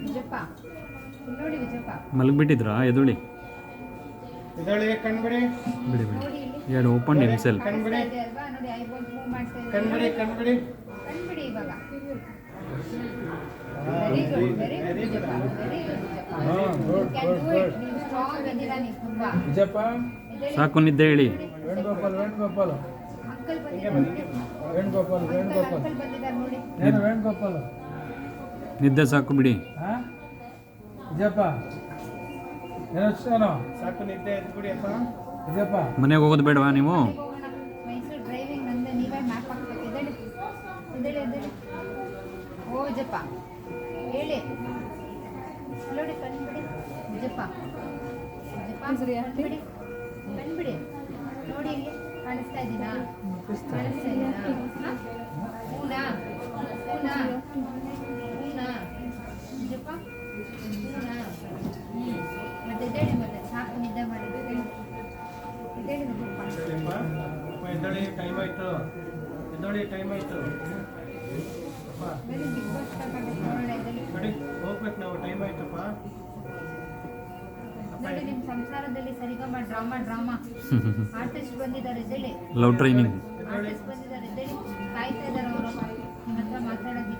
ವಿಜಯಪ್ಪ? ಮಲಗಿಬಿಟ್ಟಿದ್ರಾ? ಎದುಳಿ ಬಿಡಿ ಬಿಡಿ. ಎರಡು ಓಪನ್ ಹಿಮ್ಸೆಲ್ ಸಾಕು ನಿದ್ದೆ ಹೇಳಿ. ವೇಣುಗೋಪಾಲ್ ವೇಣುಗೋಪಾಲ್. ಅಂಕಲ್ ಬಂದಿದ್ದಾರೆ. ನೋಡಿ ವೇಣುಗೋಪಾಲ್ ಅಂಕಲ್ ವೇಣುಗೋಪಾಲ್. ಅಂಕಲ್ ಬಂದಿದ್ದಾರೆ ನೋಡಿ. ಏನು ವೇಣುಗೋಪಾಲ್? ನಿದ್ದೆ ಸಾಕು ಬಿಡಿ. ಏನೋ ಸಾಕು ನಿದ್ದೆ ಎದ್ಬಿಡಿ ಅಪ್ಪ. ವಿಜಯಪ್ಪ? ಮನೆಗೆ ಹೋಗೋದು ಬೇಡವಾ ನೀವು? ಹೋಗೋಣ. ಮೈಸೂರು ಡ್ರೈವಿಂಗ್ ನಂದೆ ನೀವೇ ಮ್ಯಾಪ್ ಹಾಕ್ಬೇಕು. ಎದ್ದೇಳಿ. ಎದ್ದೇಳಿ ಎದ್ದೇಳಿ. ಓ ಜಪ್ಪ ಹೇಳಿ. ನೋಡಿ ಕಣ್ಬಿಡಿ. ಜಪ್ಪ ಜಪ್ಪ ಕಣ್ಬಿಡಿ. ಕಣ್ಬಿಡಿ. ನೋಡಿ ಇಲ್ಲಿ ಕಾಣಿಸ್ತಾ ಇದ್ದೀನಾ ಎದ್ದೇಳಿ ಟೈಮ್ ಆಯ್ತು ಎದ್ದೊಳಿ ಟೈಮ್ ಆಯ್ತು ನೋಡಿ ಹೋಗ್ಬೇಕು ನಾವು ಟೈಮ್ ಆಯ್ತಪ್ಪ ನೋಡಿ ನಿಮ್ಮ ಸಂಸಾರದಲ್ಲಿ ಸರಿಗಮ ಡ್ರಾಮಾ ಡ್ರಾಮಾ ಆರ್ಟಿಸ್ಟ್ ಬಂದಿದ್ದಾರೆ ಲವ್ ಟ್ರೈನಿಂಗ್ ಆರ್ಟಿಸ್ಟ್ ಬಂದಿದ್ದಾರೆ. ಎದ್ದೇಳಿ ಕಾಯ್ತಾ ಇದ್ದಾರೆ ಅವರು ನಿಮ್ಮ ಹತ್ರ ಮಾತಾಡೋದಕ್ಕೆ